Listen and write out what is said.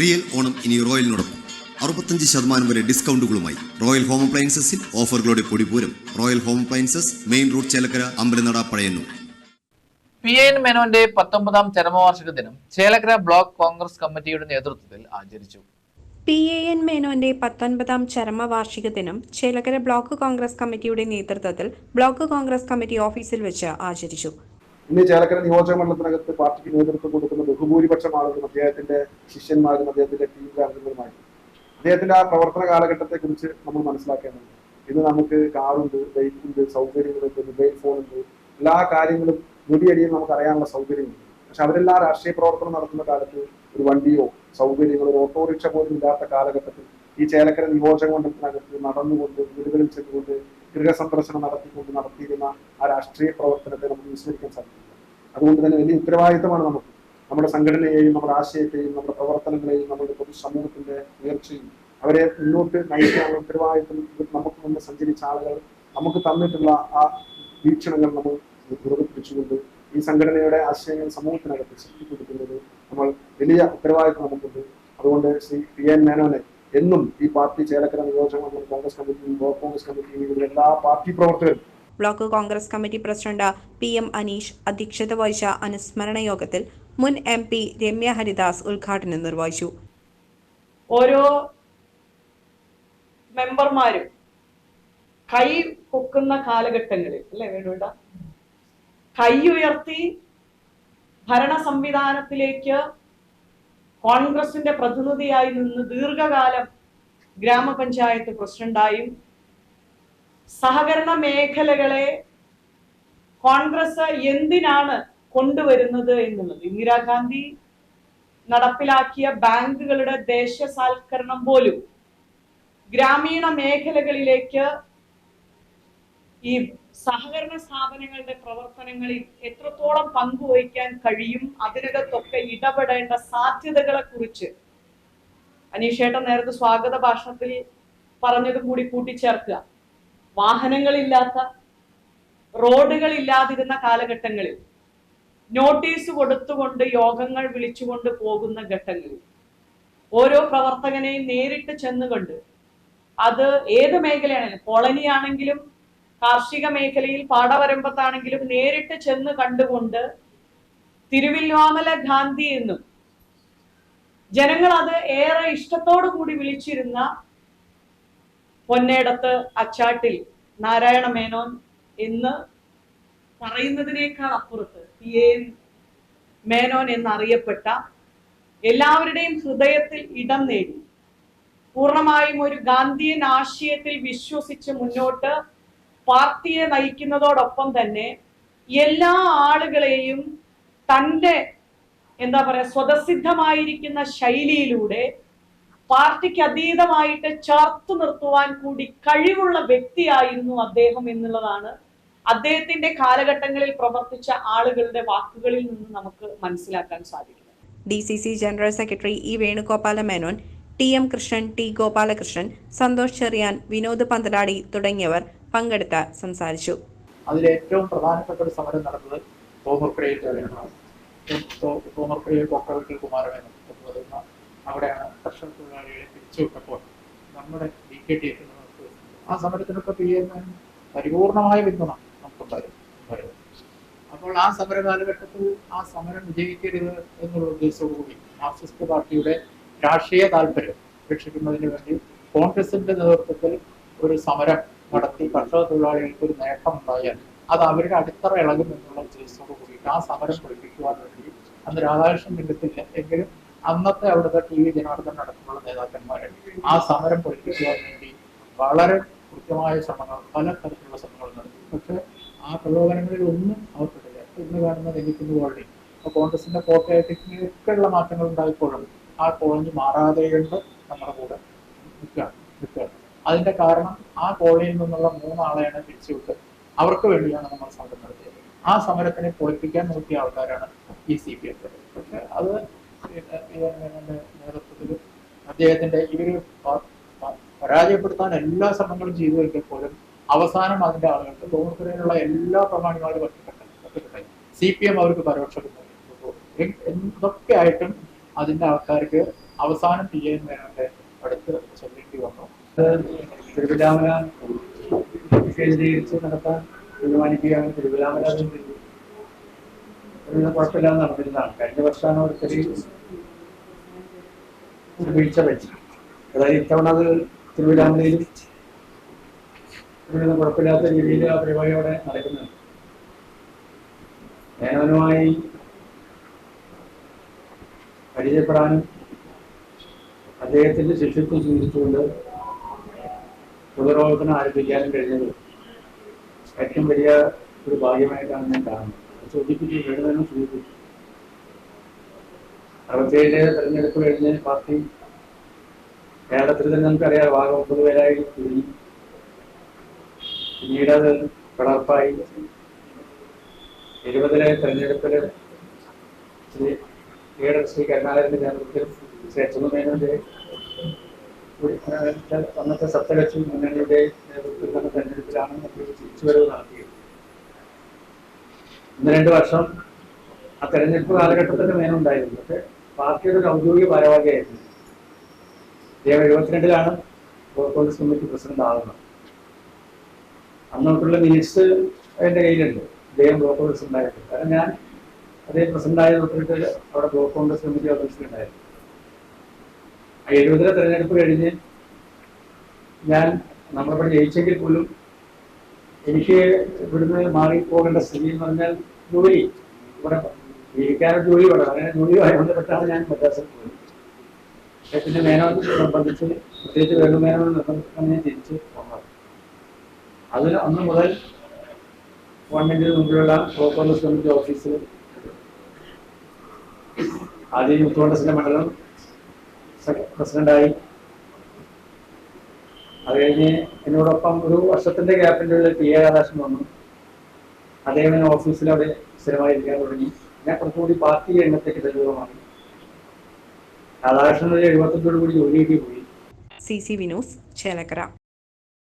Real Onam ഇനി റോയലിനോടൊപ്പം. അറുപത്തഞ്ച് ശതമാനം വരെ ഡിസ്കൗണ്ടുകളുമായി റോയൽ ഹോം അപ്ലയൻസസിൽ ഓഫറുകളുടെ പൊടിപൂരം. Royal home appliances main road Chelakkara Ambalanada Pazhayannur. P N മേനോന്റെ പത്തൊമ്പതാം ചരമവാർഷിക ദിനം ചേലക്കര ബ്ലോക്ക് കോൺഗ്രസ് കമ്മിറ്റിയുടെ നേതൃത്വത്തിൽ ആചരിച്ചു. പി എ എൻ മേനോന്റെ പത്തൊൻപതാം ചരമവാർഷിക ദിനം ചേലക്കര ബ്ലോക്ക് കോൺഗ്രസ് കമ്മിറ്റിയുടെ നേതൃത്വത്തിൽ ബ്ലോക്ക് കോൺഗ്രസ് കമ്മിറ്റി ഓഫീസിൽ വെച്ച് ആചരിച്ചു. ഇന്ന് ചേലക്കര നിയോജക മണ്ഡലത്തിനകത്ത് പാർട്ടിക്ക് നേതൃത്വം കൊടുക്കുന്ന ബഹുഭൂരിപക്ഷം ആളുകളും അദ്ദേഹത്തിന്റെ ശിഷ്യന്മാരും അദ്ദേഹത്തിന്റെ ടീം അദ്ദേഹത്തിന്റെ ആ പ്രവർത്തന കാലഘട്ടത്തെ കുറിച്ച് നമ്മൾ മനസ്സിലാക്കേണ്ടതുണ്ട്. ഇന്ന് നമുക്ക് കാറുണ്ട് ബൈക്കുണ്ട് സൗകര്യങ്ങളുണ്ട് മൊബൈൽ ഫോണുണ്ട് എല്ലാ കാര്യങ്ങളും മുടിയടിയും നമുക്ക് അറിയാനുള്ള സൗകര്യമുണ്ട് പക്ഷെ അവരെല്ലാം രാഷ്ട്രീയ പ്രവർത്തനം നടത്തുന്ന കാലത്ത് ഒരു വണ്ടിയോ സൗകര്യങ്ങളോ ഒരു ഓട്ടോറിക്ഷ പോലും ഇല്ലാത്ത കാലഘട്ടത്തിൽ ഈ ചേലക്കര നിയോജക മണ്ഡലത്തിനകത്ത് നടന്നുകൊണ്ട് വീടുകളിൽ ചെന്നുകൊണ്ട് ഗൃഹസന്ദർശനം നടത്തിക്കൊണ്ട് നടത്തിയിരുന്ന ആ രാഷ്ട്രീയ പ്രവർത്തനത്തെ നമുക്ക് വിസ്മരിക്കാൻ സാധിക്കില്ല. അതുകൊണ്ട് തന്നെ വലിയ ഉത്തരവാദിത്തമാണ് നമുക്ക്. നമ്മുടെ സംഘടനയെയും നമ്മുടെ ആശയത്തെയും നമ്മുടെ പ്രവർത്തനങ്ങളെയും നമ്മുടെ പൊതുസമൂഹത്തിന്റെ ഉയർച്ചയും അവരെ മുന്നോട്ട് നയിക്കാനുള്ള ഉത്തരവാദിത്തം നമുക്ക് മുന്നേ സഞ്ചരിച്ച ആളുകൾ നമുക്ക് തന്നിട്ടുള്ള ആ വീക്ഷണങ്ങൾ നമ്മൾ നിറവേറ്റിച്ചുകൊണ്ട് ഈ സംഘടനയുടെ ആശയങ്ങൾ സമൂഹത്തിനകത്ത് ശക്തിപ്പെടുത്തുന്നത് നമ്മൾ വലിയ ഉത്തരവാദിത്തം നമുക്കുണ്ട്. അതുകൊണ്ട് ശ്രീ പി എൻ മേനോനെ എന്നും ഈ പാർട്ടി ചേലക്കര നിയോജക മണ്ഡലം കോൺഗ്രസ് കമ്മിറ്റിയും ബ്ലോക്ക് കോൺഗ്രസ് കമ്മിറ്റിയും ഇതിലെ എല്ലാ പാർട്ടി പ്രവർത്തകരും block Congress committee president P M Aneesh അധ്യക്ഷത വഹിച്ച അനുസ്മരണ യോഗത്തിൽ മുൻ എം പി രമ്യ ഹരിദാസ് ഉദ്ഘാടനം നിർവഹിച്ചു. ഓരോ മെമ്പർമാരും കൈ കൊക്കുന്ന കാലഘട്ടങ്ങളിൽ അല്ലേ വേണുണ്ട? കൈ ഉയർത്തി ഭരണ സംവിധാനത്തിലേക്ക് കോൺഗ്രസിന്റെ പ്രതിനിധിയായി നിന്ന് ദീർഘകാലം ഗ്രാമപഞ്ചായത്ത് പ്രസിഡന്റായും സഹകരണ മേഖലകളെ കോൺഗ്രസ് എന്തിനാണ് കൊണ്ടുവരുന്നത് എന്നുള്ളത്. ഇന്ദിരാഗാന്ധി നടപ്പിലാക്കിയ ബാങ്കുകളുടെ ദേശസാൽക്കരണം പോലും ഗ്രാമീണ മേഖലകളിലേക്ക് ഈ സഹകരണ സ്ഥാപനങ്ങളുടെ പ്രവർത്തനങ്ങളിൽ എത്രത്തോളം പങ്കുവഹിക്കാൻ കഴിയും? അതിനകത്തൊക്കെ ഇടപെടേണ്ട സാധ്യതകളെ കുറിച്ച് അനീഷേട്ടൻ നേരത്തെ സ്വാഗത ഭാഷണത്തിൽ പറഞ്ഞതും കൂടി കൂട്ടിച്ചേർക്കുക. വാഹനങ്ങളില്ലാത്ത റോഡുകൾ ഇല്ലാതിരുന്ന കാലഘട്ടങ്ങളിൽ നോട്ടീസ് കൊടുത്തുകൊണ്ട് യോഗങ്ങൾ വിളിച്ചുകൊണ്ട് പോകുന്ന ഘട്ടങ്ങളിൽ ഓരോ പ്രവർത്തകനെയും നേരിട്ട് ചെന്നുകൊണ്ട് അത് ഏത് മേഖലയാണെങ്കിലും കോളനി ആണെങ്കിലും കാർഷിക മേഖലയിൽ പാടവരമ്പത്താണെങ്കിലും നേരിട്ട് ചെന്ന് കണ്ടുകൊണ്ട് തിരുവില്വാമല ഗാന്ധി എന്നും ജനങ്ങൾ അത് ഏറെ ഇഷ്ടത്തോടു കൂടി വിളിച്ചിരുന്ന പൊന്നേടത്ത് അച്ചാട്ടിൽ നാരായണ മേനോൻ എന്ന് പറയുന്നതിനേക്കാൾ അപ്പുറത്ത് പി. എൻ മേനോൻ എന്നറിയപ്പെട്ട എല്ലാവരുടെയും ഹൃദയത്തിൽ ഇടം നേടി. പൂർണമായും ഒരു ഗാന്ധിയൻ ആശയത്തിൽ വിശ്വസിച്ച് മുന്നോട്ട് പാർട്ടിയെ നയിക്കുന്നതോടൊപ്പം തന്നെ എല്ലാ ആളുകളെയും തന്റെ എന്താ പറയുക സ്വതസിദ്ധമായിരിക്കുന്ന ശൈലിയിലൂടെ പാർട്ടിക്ക് അതീതമായിട്ട് ചേർത്തു നിർത്തുവാൻ കൂടി കഴിവുള്ള വ്യക്തിയായിരുന്നു അദ്ദേഹം എന്നുള്ളതാണ് അദ്ദേഹത്തിന്റെ കാലഘട്ടങ്ങളിൽ പ്രവർത്തിച്ച ആളുകളുടെ വാക്കുകളിൽ നിന്ന് നമുക്ക് മനസ്സിലാക്കാൻ സാധിക്കും D C C general secretary E Venugopala Menon T M Krishnan T Gopalakrishnan Santhosh Cherian Vinod Panthaladi തുടങ്ങിയവർ പങ്കെടുത്ത് സംസാരിച്ചു അതിലേറ്റവും പ്രധാനപ്പെട്ട ഒരു സമരം നടന്നത് പറയുന്ന അവിടെയാണ് നമ്മുടെ ആ സമരത്തിനൊക്കെ പി എം പരിപൂർണമായ പിന്തുണ നമുക്കുണ്ടായിരുന്നു. അപ്പോൾ ആ സമര കാലഘട്ടത്തിൽ ആ സമരം വിജയിക്കരുത് എന്നുള്ള ഉദ്ദേശത്തോടുകൂടി മാർക്സിസ്റ്റ് പാർട്ടിയുടെ രാഷ്ട്രീയ താല്പര്യം രക്ഷിക്കുന്നതിന് വേണ്ടി കോൺഗ്രസിന്റെ നേതൃത്വത്തിൽ ഒരു സമരം നടത്തി കർഷക തൊഴിലാളികൾക്ക് ഒരു നേട്ടം ഉണ്ടായാൽ അത് അവരുടെ അടിത്തറ ഇളകും എന്നുള്ള ഉദ്ദേശത്തോട് കൂടിയിട്ട് ആ സമരം പൊളിപ്പിക്കുവാൻ വേണ്ടി അന്ന് രാധാകൃഷ്ണൻ രംഗത്തില്ല എങ്കിലും അന്നത്തെ അവിടുത്തെ ടി വി ജനാർദ്ദൻ അടക്കമുള്ള നേതാക്കന്മാരെ ആ സമരം പൊളിപ്പിക്കുവാൻ വേണ്ടി വളരെ കൃത്യമായ ശ്രമങ്ങൾ പല തരത്തിലുള്ള ശ്രമങ്ങൾ നടത്തി. പക്ഷെ ആ പ്രലോഭനങ്ങളിൽ ഒന്നും അവർക്കിട്ടില്ല ഇന്ന് കാണുന്ന നെല്ലിക്കുന്ന കോളനി ഇപ്പൊ കോൺഗ്രസിന്റെ കോട്ടയത്തിനൊക്കെയുള്ള മാറ്റങ്ങൾ ഉണ്ടായപ്പോഴും ആ കോളനി മാറാതെ കണ്ട് നമ്മുടെ കൂടെ നിൽക്കുക നിൽക്കുകയാണ്. അതിന്റെ കാരണം ആ കോളനിയിൽ നിന്നുള്ള മൂന്നാളെയാണ് പിരിച്ചുവിട്ട് അവർക്ക് വേണ്ടിയാണ് നമ്മൾ സമരം നടത്തിയത്. ആ സമരത്തിനെ പൊളിപ്പിക്കാൻ നോക്കിയ ആൾക്കാരാണ് ഈ സി പി എഫ് പക്ഷെ അത് നേതൃത്വത്തിൽ അദ്ദേഹത്തിന്റെ പ- പരാജയപ്പെടുത്താൻ എല്ലാ ശ്രമങ്ങളും ചെയ്തു എങ്കിൽ പോലും അവസാനം അതിന്റെ ആളുകൾക്ക് തോന്നുന്നതിനുള്ള എല്ലാ പ്രമാണികളും ഒറ്റപ്പെട്ടു സി പി എം അവർക്ക് പരോക്ഷ എന്തൊക്കെ ആയിട്ടും അതിന്റെ ആൾക്കാർക്ക് അവസാനം ചെയ്യാൻ മേനോന്റെ അടുത്ത് ചെല്ലേണ്ടി വന്നു. തിരുവിലാമല കേന്ദ്രീകരിച്ച് നടത്താൻ തീരുമാനിക്കുകയാണ്. തിരുവിലാമല കുഴപ്പമില്ലാതെ നടന്നിരുന്നതാണ് കഴിഞ്ഞ വർഷമാണ് ഒരു ചെറിയ വീഴ്ച വെച്ചത് അതായത് ഇത്തവണ അത് ഒരുവിധം കുഴപ്പമില്ലാത്ത രീതിയിൽ ആ പരിപാടി അവിടെ നടക്കുന്നുണ്ട്. മേനോനുമായി പരിചയപ്പെടാനും അദ്ദേഹത്തിന്റെ ശിഷ്യത്വം സ്വീകരിച്ചുകൊണ്ട് പൊതുപ്രവർത്തനം ആരംഭിക്കാനും കഴിഞ്ഞത്. ഏറ്റവും വലിയ ഒരു ഭാഗ്യമായിട്ടാണ് ഞാൻ കാണുന്നത്. സൂചിപ്പിച്ചു വേണമെന്ന് സൂചിപ്പിച്ചു അറുപത്തിയേഴിലെ തെരഞ്ഞെടുപ്പ് കഴിഞ്ഞ് പാർട്ടി കേരളത്തിൽ തന്നെ നമുക്കറിയാം വാഗ ഒമ്പത് പേരായി തുടങ്ങി പിന്നീട് അത് പിളർപ്പായി. എഴുപതിലെ തെരഞ്ഞെടുപ്പിൽ ശ്രീ ലീഡർ ശ്രീ കരുണാകരന്റെ നേതൃത്വത്തിൽ അച്യുതമേനോന്റെ അന്നത്തെ സപ്തകക്ഷി മുന്നണിയുടെ നേതൃത്വത്തിൽ നടന്ന തെരഞ്ഞെടുപ്പിലാണ് നമ്മൾ തിരിച്ചുവരവ് നടത്തിയത്. ഒന്ന് രണ്ട് വർഷം ആ തെരഞ്ഞെടുപ്പ് കാലഘട്ടത്തിന്റെ മേനുണ്ടായിരുന്നു പക്ഷെ പാർട്ടിയുടെ ഒരു ഔദ്യോഗിക ഭാരവാഹിയായിരുന്നു. അദ്ദേഹം എഴുപത്തിരണ്ടിലാണ് കോൺഗ്രസ് കമ്മിറ്റി പ്രസിഡന്റ് ആകുന്നത് അന്നോട്ടുള്ള മിനിറ്റ്സ് എന്റെ കയ്യിലുണ്ട്. അദ്ദേഹം ബ്ലോക്ക് കോൺഗ്രസ് ഉണ്ടായിട്ടുണ്ട് കാരണം ഞാൻ അദ്ദേഹം പ്രസിഡന്റ് ആയത് തൊട്ടിട്ട് അവിടെ ബ്ലോക്ക് കോൺഗ്രസ് കമ്മിറ്റി ഓഫീസിലുണ്ടായിരുന്നു എഴുപതിലെ തെരഞ്ഞെടുപ്പ് കഴിഞ്ഞ് ഞാൻ നമ്മളിവിടെ ജയിച്ചെങ്കിൽ പോലും എനിക്ക് ഇവിടുന്ന് മാറി പോകേണ്ട സ്ഥിതി എന്ന് പറഞ്ഞാൽ ജോലി. ഇവിടെ ജീവിക്കാനും ജോലി വേണം. അങ്ങനെ ജോലിയുമായി ബന്ധപ്പെട്ടാണ് ഞാൻ മദ്രാസിൽ പോയത് പിന്നെ മേനോൻ നിർബന്ധിച്ച് പ്രത്യേകിച്ച് വേണുമേനോൻ നിർബന്ധിച്ചാണ് ഞാൻ തിരിച്ച് വന്നത് അതിന് അന്ന് മുതൽ ഗവൺമെന്റിന് മുമ്പിലുള്ള പ്രോപ്പർ കമ്മിറ്റി ഓഫീസിൽ ആദ്യം യൂത്ത് കോൺഗ്രസിന്റെ മണ്ഡലം പ്രസിഡന്റായി. അത് കഴിഞ്ഞ് എന്നോടൊപ്പം ഒരു വർഷത്തിന്റെ ഗ്യാപ്പിന്റെ ഉള്ളിൽ പി എ രാധാകൃഷ്ണൻ വന്നു. അദ്ദേഹം എന്നെ ഓഫീസിൽ അവിടെ സ്ഥിരമായിരിക്കാൻ തുടങ്ങി. ഞാൻ കുറച്ചുകൂടി പാർട്ടി രംഗത്തേക്ക് സജീവമായി രാധാകൃഷ്ണൻ ഒരു എഴുപത്തഞ്ചോട് കൂടി ജോലി കിട്ടി പോയി. C C Vinos Chelakkara.